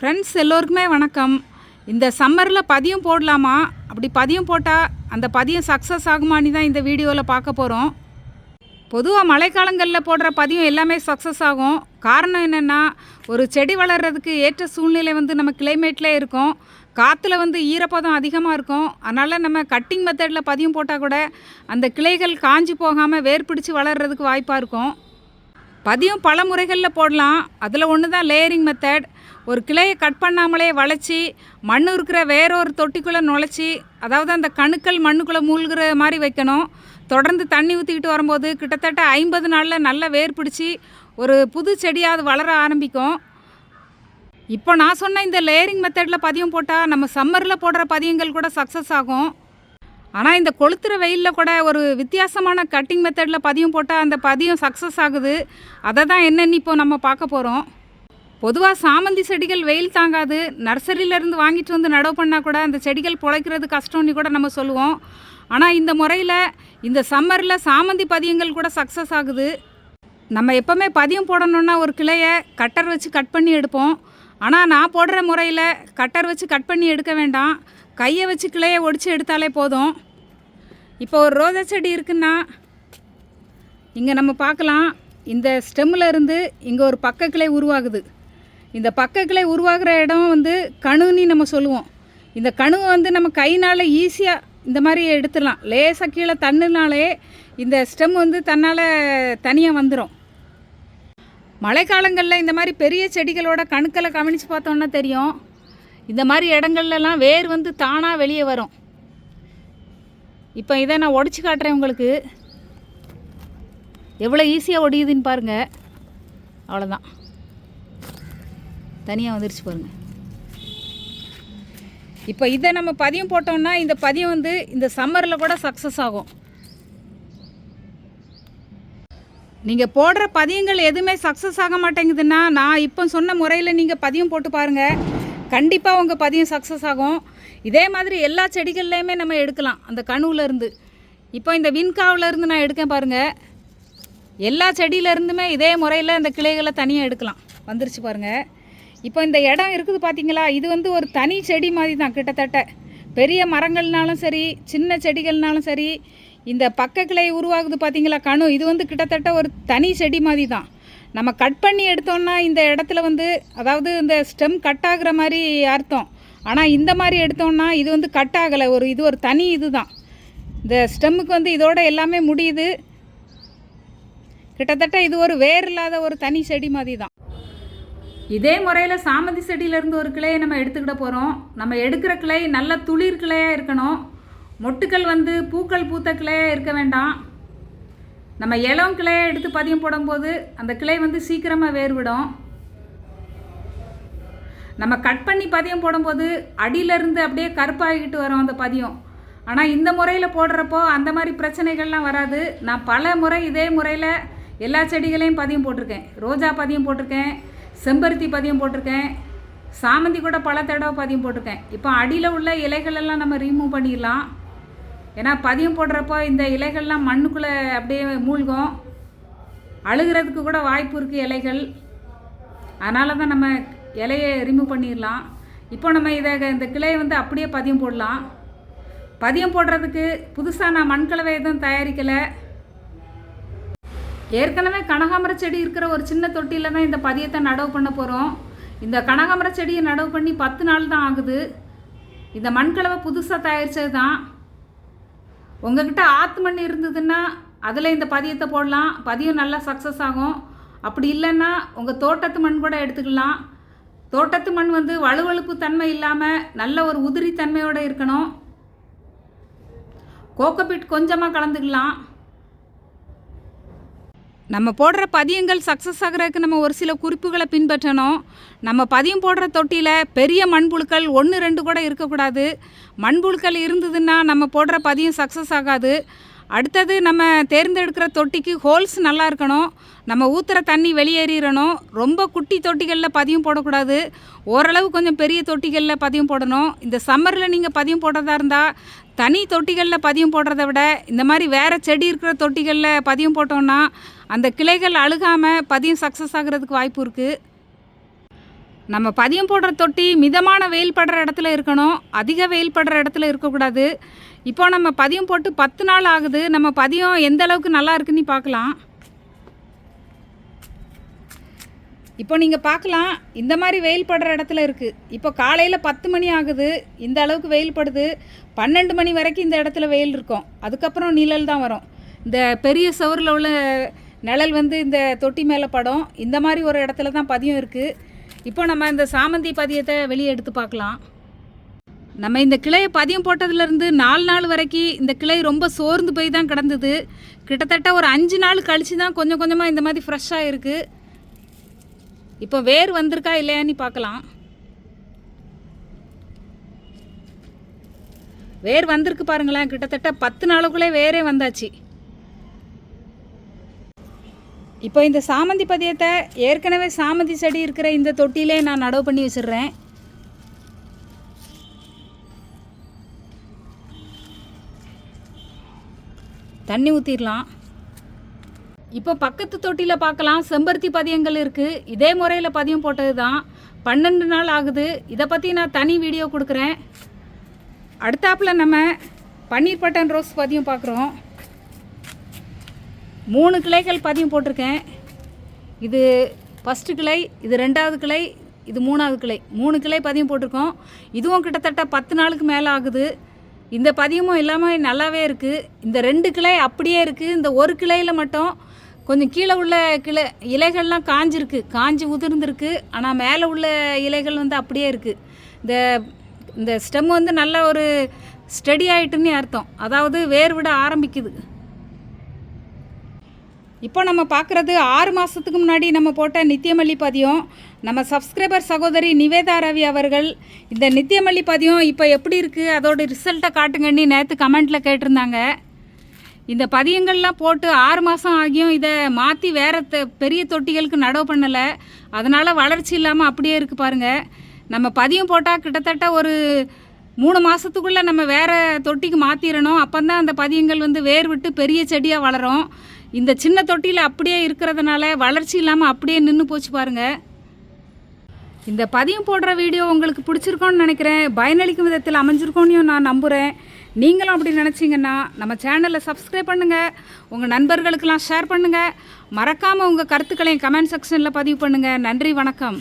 Friends எல்லோருக்குமே வணக்கம். இந்த சம்மரில் பதியம் போடலாமா? அப்படி பதியம் போட்டால் அந்த பதியம் சக்ஸஸ் ஆகுமான்னு தான் இந்த வீடியோவில் பார்க்க போகிறோம் பொதுவாக மழைக்காலங்களில் போடுற பதியம் எல்லாமே சக்ஸஸ் ஆகும். காரணம் என்னென்னா ஒரு செடி வளர்கிறதுக்கு ஏற்ற சூழ்நிலை வந்து நம்ம கிளைமேட்டில் இருக்கும். காற்றுல வந்து ஈரப்பதம் அதிகமாக இருக்கும். அதனால் நம்ம கட்டிங் மெத்தடில் பதியம் போட்டால் கூட அந்த கிளைகள் காஞ்சி போகாமல் வேர் பிடிச்சி வளர்கிறதுக்கு வாய்ப்பாக இருக்கும். பதியம் பல முறைகளில் போடலாம். அதில் ஒன்று தான் லேயரிங் மெத்தட் ஒரு கிளையை கட் பண்ணாமலே வளைச்சி மண் இருக்கிற வேற ஒரு தொட்டிக்குள்ளே நுழைச்சி அதாவது அந்த கணுக்கள் மண்ணுக்குள்ளே மூழ்கிற மாதிரி வைக்கணும். தொடர்ந்து தண்ணி ஊற்றிக்கிட்டு வரும்போது கிட்டத்தட்ட ஐம்பது நாளில் நல்லா வேர் பிடிச்சி ஒரு புது செடியாக அது வளர ஆரம்பிக்கும். இப்போ நான் சொன்ன இந்த லேயரிங் மெத்தடில் பதியம் போட்டால் நம்ம சம்மரில் போடுற பதியங்கள் கூட சக்ஸஸ் ஆகும். ஆனால் இந்த கொளுத்துற வெயிலில் கூட ஒரு வித்தியாசமான கட்டிங் மெத்தடில் பதியம் போட்டால் அந்த பதியம் சக்ஸஸ் ஆகுது. அதை தான் என்னென்னு இப்போ நம்ம பார்க்க போகிறோம் பொதுவாக சாமந்தி செடிகள் வெயில் தாங்காது. நர்சரியிலேருந்து வாங்கிட்டு வந்து நடவு பண்ணால் கூட அந்த செடிகள் பிழைக்கிறது கஷ்டம்னு கூட நம்ம சொல்லுவோம். ஆனால் இந்த முறையில் இந்த சம்மரில் சாமந்தி பதியங்கள் கூட சக்ஸஸ் ஆகுது. நம்ம எப்போவுமே பதியம் போடணுன்னா ஒரு கிளையை கட்டர் வச்சு கட் பண்ணி எடுப்போம். ஆனால் நான் போடுற முறையில் கட்டர் வச்சு கட் பண்ணி எடுக்க வேண்டாம். கையை வச்சு கிளையை ஒடிச்சு எடுத்தாலே போதும். இப்போ ஒரு ரோஜா செடி இருக்குன்னா இங்கே நம்ம பார்க்கலாம். இந்த ஸ்டெம்மில் இருந்து இங்கே ஒரு பக்க கிளை உருவாகுது. இந்த பக்க கிளை உருவாகிற இடம் வந்து கணுன்னு நம்ம சொல்லுவோம். இந்த கணுவை வந்து நம்ம கைனால் ஈஸியாக இந்த மாதிரி எடுத்துடலாம். லேசாக கீழே தண்ணுனாலே இந்த ஸ்டெம் வந்து தன்னால் தனியாக வந்துடும் மழைக்காலங்களில் இந்த மாதிரி பெரிய செடிகளோட கணுக்களை கவனித்து பார்த்தோன்னா தெரியும். இந்த மாதிரி இடங்கள்லாம் வேர் வந்து தானாக வெளியே வரும். இப்போ இதை நான் உடச்சி காட்டுறேன் உங்களுக்கு. எவ்வளோ ஈஸியாக ஒடியுதுன்னு பாருங்கள் அவ்வளோதான் தனியாக வந்துருச்சு பாருங்கள் இப்போ இதை நம்ம பதியம் போட்டோம்னா இந்த பதியம் வந்து இந்த சம்மரில் கூட சக்ஸஸ் ஆகும். நீங்கள் போடுற பதியங்கள் எதுவுமே சக்ஸஸ் ஆக மாட்டேங்குதுன்னா நான் இப்போ சொன்ன முறையில் நீங்கள் பதியம் போட்டு பாருங்கள் கண்டிப்பாக உங்கள் பதியம் சக்ஸஸ் ஆகும். இதே மாதிரி எல்லா செடிகள்லையுமே நம்ம எடுக்கலாம். அந்த கணுவிலேருந்து இப்போ இந்த விண்காவிலேருந்து நான் எடுக்கேன் பாருங்கள் எல்லா செடியிலேருந்துமே இதே முறையில் இந்த கிளைகளை தனியாக எடுக்கலாம். வந்துருச்சு பாருங்கள் இப்போ இந்த இடம் இருக்குது பார்த்தீங்களா இது வந்து ஒரு தனி செடி மாதிரி தான் கிட்டத்தட்ட. பெரிய மரங்கள்னாலும் சரி சின்ன செடிகள்னாலும் சரி இந்த பக்க கிளை உருவாகுது பார்த்தீங்களா கணு? இது வந்து கிட்டத்தட்ட ஒரு தனி செடி மாதிரி தான். நம்ம கட் பண்ணி எடுத்தோம்னா இந்த இடத்துல வந்து அதாவது இந்த ஸ்டெம் கட் ஆகுற மாதிரி அர்த்தம். ஆனால் இந்த மாதிரி எடுத்தோம்னா இது வந்து கட் ஆகலை. ஒரு இது ஒரு தனி இது தான் இந்த ஸ்டெம்முக்கு வந்து இதோட எல்லாமே முடியுது. கிட்டத்தட்ட இது ஒரு வேர் இல்லாத ஒரு தனி செடி மாதிரி தான் இதே முறையில் சாமந்தி செடியிலேருந்து ஒரு கிளையை நம்ம எடுத்துக்கிட போகிறோம் நம்ம எடுக்கிற கிளை நல்ல துளிர் கிளையாக இருக்கணும். மொட்டுக்கள் வந்து பூக்கள் பூத்த கிளையாக இருக்க வேண்டாம். நம்ம இளம் கிளையை எடுத்து பதியம் போடும்போது அந்த கிளை வந்து சீக்கிரமாக வேர்விடும். நம்ம கட் பண்ணி பதியம் போடும்போது அடியிலேருந்து அப்படியே கருப்பாகிக்கிட்டு வரும் அந்த பதியம். ஆனால் இந்த முறையில் போடுறப்போ அந்த மாதிரி பிரச்சனைகள்லாம் வராது. நான் பல முறை இதே முறையில் எல்லா செடிகளையும் பதியம் போட்டிருக்கேன். ரோஜா பதியம் போட்டிருக்கேன் செம்பருத்தி பதியம் போட்டிருக்கேன் சாமந்தி கூட பல தடவை பதியம் போட்டிருக்கேன். இப்போ அடியில் உள்ள இலைகளெல்லாம் நம்ம ரிமூவ் பண்ணிடலாம். ஏன்னா பதியம் போடுறப்போ இந்த இலைகள்லாம் மண்ணுக்குள்ளே அப்படியே மூழ்கும். அழுகிறதுக்கு கூட வாய்ப்பு இருக்குது இலைகள். அதனால தான் நம்ம இலையை ரிமூவ் பண்ணிடலாம். இப்போ நம்ம இதை இந்த கிளையை வந்து அப்படியே பதியம் போடலாம். பதியம் போடுறதுக்கு புதுசாக நான் மண்கலவை எதுவும் தயாரிக்கலை. ஏற்கனவே கனகாமர செடி இருக்கிற ஒரு சின்ன தொட்டியில் தான் இந்த பதியத்தை நடவு பண்ண போகிறோம் இந்த கனகாமர செடியை நடவு பண்ணி பத்து நாள் தான் ஆகுது. இந்த மண்கலவை புதுசாக தயாரித்தது தான் உங்ககிட்ட ஆத்து மண் இருந்ததுன்னா அதில் இந்த பதியத்தை போடலாம். பதியம் நல்லா சக்ஸஸ் ஆகும். அப்படி இல்லைன்னா உங்கள் தோட்டத்து மண் கூட எடுத்துக்கலாம். தோட்டத்து மண் வந்து வலுவழுப்பு தன்மை இல்லாமல் நல்ல ஒரு உதிரி தன்மையோடு இருக்கணும். கோகோபிட் கொஞ்சமாக கலந்துக்கலாம். நம்ம போடுற பதியங்கள் சக்ஸஸ் ஆகிறதுக்கு நம்ம ஒரு சில குறிப்புகளை பின்பற்றணும். நம்ம பதியம் போடுற தொட்டியில் பெரிய மண்புழுக்கள் ஒன்று ரெண்டு கூட இருக்கக்கூடாது. மண்புழுக்கள் இருந்ததுன்னா நம்ம போடுற பதியம் சக்ஸஸ் ஆகாது. அடுத்தது நம்ம தேர்ந்தெடுக்கிற தொட்டிக்கு ஹோல்ஸ் நல்லா இருக்கணும். நம்ம ஊற்றுற தண்ணி வெளியேறிடணும் ரொம்ப குட்டி தொட்டிகளில் பதியம் போடக்கூடாது. ஓரளவு கொஞ்சம் பெரிய தொட்டிகளில் பதியம் போடணும். இந்த சம்மரில் நீங்கள் பதியம் போடுறதா இருந்தால் தனி தொட்டிகளில் பதியம் போடுறத விட இந்த மாதிரி வேறு செடி இருக்கிற தொட்டிகளில் பதியம் போட்டோம்னா அந்த கிளைகள் அழுகாமல் பதியம் சக்ஸஸ் ஆகிறதுக்கு வாய்ப்பு இருக்குது நம்ம பதியம் போடுற தொட்டி மிதமான வெயில் படுற இடத்துல இருக்கணும். அதிக வெயில் படுற இடத்துல இருக்கக்கூடாது. இப்போ நம்ம பதியம் போட்டு பத்து நாள் ஆகுது. நம்ம பதியம் எந்த அளவுக்கு நல்லா இருக்குன்னு பார்க்கலாம். இப்போ நீங்கள் பார்க்கலாம். இந்த மாதிரி வெயில் படுற இடத்துல இருக்குது இப்போ காலையில் பத்து மணி ஆகுது. இந்த அளவுக்கு வெயில் படுது. பன்னெண்டு மணி வரைக்கும் இந்த இடத்துல வெயில் இருக்கும். அதுக்கப்புறம் நிழல் தான் வரும். இந்த பெரிய சவுரில் உள்ள நிழல் வந்து இந்த தொட்டி மேலே படம். இந்த மாதிரி ஒரு இடத்துல தான் பதியம் இருக்குது இப்போ நம்ம இந்த சாமந்தி பதியத்தை வெளியே எடுத்து பார்க்கலாம். நம்ம இந்த கிளையை பதியம் போட்டதுலேருந்து நாலு நாள் வரைக்கும் இந்த கிளை ரொம்ப சோர்ந்து போய் தான் கிடந்தது. கிட்டத்தட்ட ஒரு அஞ்சு நாள் கழித்து தான் கொஞ்சம் கொஞ்சமாக இந்த மாதிரி ஃப்ரெஷ்ஷாக இருக்குது இப்போ வேர் வந்திருக்கா இல்லையான்னு பார்க்கலாம். வேர் வந்திருக்கு பாருங்களேன். கிட்டத்தட்ட பத்து நாளுக்குள்ளே வேரே வந்தாச்சு. இப்போ இந்த சாமந்தி பதியத்தை ஏற்கனவே சாமந்தி செடி இருக்கிற இந்த தொட்டிலே நான் நடவு பண்ணி வச்சிடுறேன். தண்ணி ஊற்றிடலாம் இப்போ பக்கத்து தொட்டியில் பார்க்கலாம் செம்பருத்தி பதியங்கள் இருக்குது இதே முறையில் பதியம் போட்டது தான் பன்னெண்டு நாள் ஆகுது. இதை பற்றி நான் தனி வீடியோ கொடுக்குறேன். அடுத்தாப்பில் நம்ம பன்னீர் பட்டன் ரோஸ் பதியம் பார்க்குறோம். மூணு கிளைகள் பதியம் போட்டிருக்கேன். இது ஃபஸ்ட்டு கிளை இது ரெண்டாவது கிளை இது மூணாவது கிளை. மூணு கிளை பதியம் போட்டிருக்கோம். இதுவும் கிட்டத்தட்ட பத்து நாளுக்கு மேலே ஆகுது. இந்த பதியமும் இல்லாமல் நல்லாவே இருக்குது இந்த ரெண்டு கிளை அப்படியே இருக்குது இந்த ஒரு கிளையில் மட்டும் கொஞ்சம் கீழே உள்ள கிளை இலைகள்லாம் காஞ்சிருக்கு. காஞ்சி உதிர்ந்துருக்கு. ஆனால் மேலே உள்ள இலைகள் வந்து அப்படியே இருக்குது இந்த இந்த ஸ்டெம் வந்து நல்ல ஒரு ஸ்டடி ஆகிட்டுன்னு அர்த்தம். அதாவது வேர் விட ஆரம்பிக்குது. இப்போ நம்ம பார்க்குறது ஆறு மாதத்துக்கு முன்னாடி நம்ம போட்ட நித்தியமல்லி பதியம். நம்ம சப்ஸ்கிரைபர் சகோதரி நிவேதா ரவி அவர்கள் இந்த நித்தியமல்லி பதியம் இப்போ எப்படி இருக்குது அதோட ரிசல்ட்டை காட்டுங்கன்னு நேற்று கமெண்ட்டில் கேட்டிருந்தாங்க. இந்த பதியங்கள்லாம் போட்டு ஆறு மாதம் ஆகியும் இதை மாற்றி வேறு த- பெரிய தொட்டிகளுக்கு நடவு பண்ணலை. அதனால் வளர்ச்சி இல்லாமல் அப்படியே இருக்குது பாருங்கள் நம்ம பதியம் போட்டால் கிட்டத்தட்ட ஒரு மூணு மாதத்துக்குள்ளே நம்ம வேறு தொட்டிக்கு மாற்றிடணும் அப்போ தான் அந்த பதியங்கள் வந்து வேர் விட்டு பெரிய செடியாக வளரும். இந்த சின்ன தொட்டியில் அப்படியே இருக்கிறதுனால வளர்ச்சி இல்லாமல் அப்படியே நின்று போச்சு பாருங்கள் இந்த பதியம் போடுற வீடியோ உங்களுக்கு பிடிச்சிருக்கோன்னு நினைக்கிறேன். பயனளிக்கும் விதத்தில் அமைஞ்சிருக்கோன்னு நான் நம்புகிறேன் நீங்களும் அப்படி நினச்சிங்கன்னா நம்ம சேனலை சப்ஸ்கிரைப் பண்ணுங்கள் உங்கள் நண்பர்களுக்கெல்லாம் ஷேர் பண்ணுங்கள் மறக்காமல் உங்கள் கருத்துக்களையும் கமெண்ட் செக்ஷனில் பதிவு பண்ணுங்கள் நன்றி வணக்கம்.